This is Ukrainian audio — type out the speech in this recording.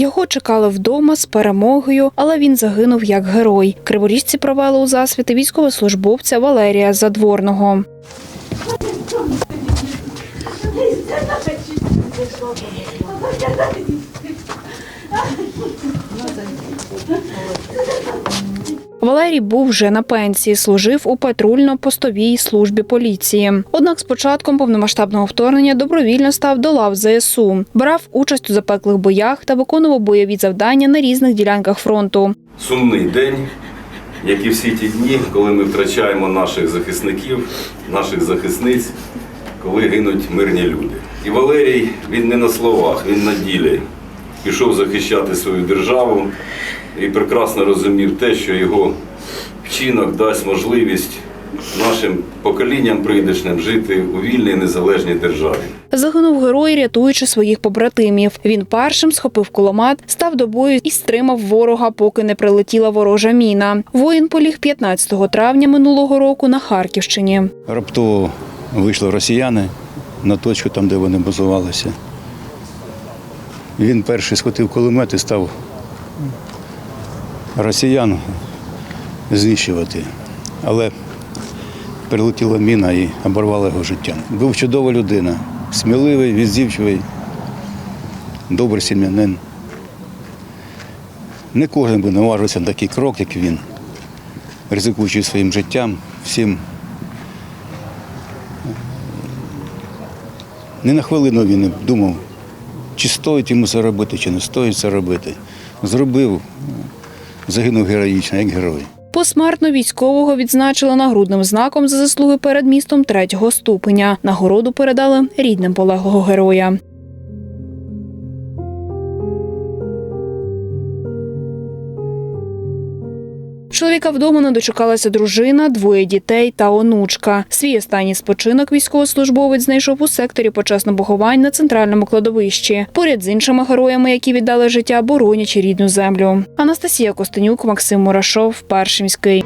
Його чекали вдома з перемогою, але він загинув як герой. Криворіжці провели у засвіти військовослужбовця Валерія Задворного. Валерій був вже на пенсії, служив у патрульно-постовій службі поліції. Однак з початком повномасштабного вторгнення добровільно став до лав ЗСУ, брав участь у запеклих боях та виконував бойові завдання на різних ділянках фронту. Сумний день, як і всі ті дні, коли ми втрачаємо наших захисників, наших захисниць, коли гинуть мирні люди. І Валерій, він не на словах, він на ділі. Пішов захищати свою державу і прекрасно розумів те, що його вчинок дасть можливість нашим поколінням прийдешним жити у вільній незалежній державі. Загинув герой, рятуючи своїх побратимів. Він першим схопив кулемет, став до бою і стримав ворога, поки не прилетіла ворожа міна. Воїн поліг 15 травня минулого року на Харківщині. Раптово вийшли росіяни на точку, там, де вони базувалися. Він перший схватив кулемет і став росіян знищувати. Але прилетіла міна і оборвала його життя. Був чудова людина, сміливий, відзівчивий, добрий сім'янин. Не кожен би наважився на такий крок, як він, ризикуючи своїм життям, всім Ні на хвилину він не думав, чи стоїть йому це робити, чи не стоїть це робити. Зробив, загинув героїчно, як герой. Посмертно військового відзначили нагрудним знаком за заслуги перед містом третього ступеня. Нагороду передали рідним полеглого героя. Чоловіка вдома не дочекалася дружина, двоє дітей та онучка. Свій останній спочинок військовослужбовець знайшов у секторі почесно поховань на центральному кладовищі, поряд з іншими героями, які віддали життя, боронячи рідну землю. Анастасія Костенюк, Максим Мурашов, Першимський.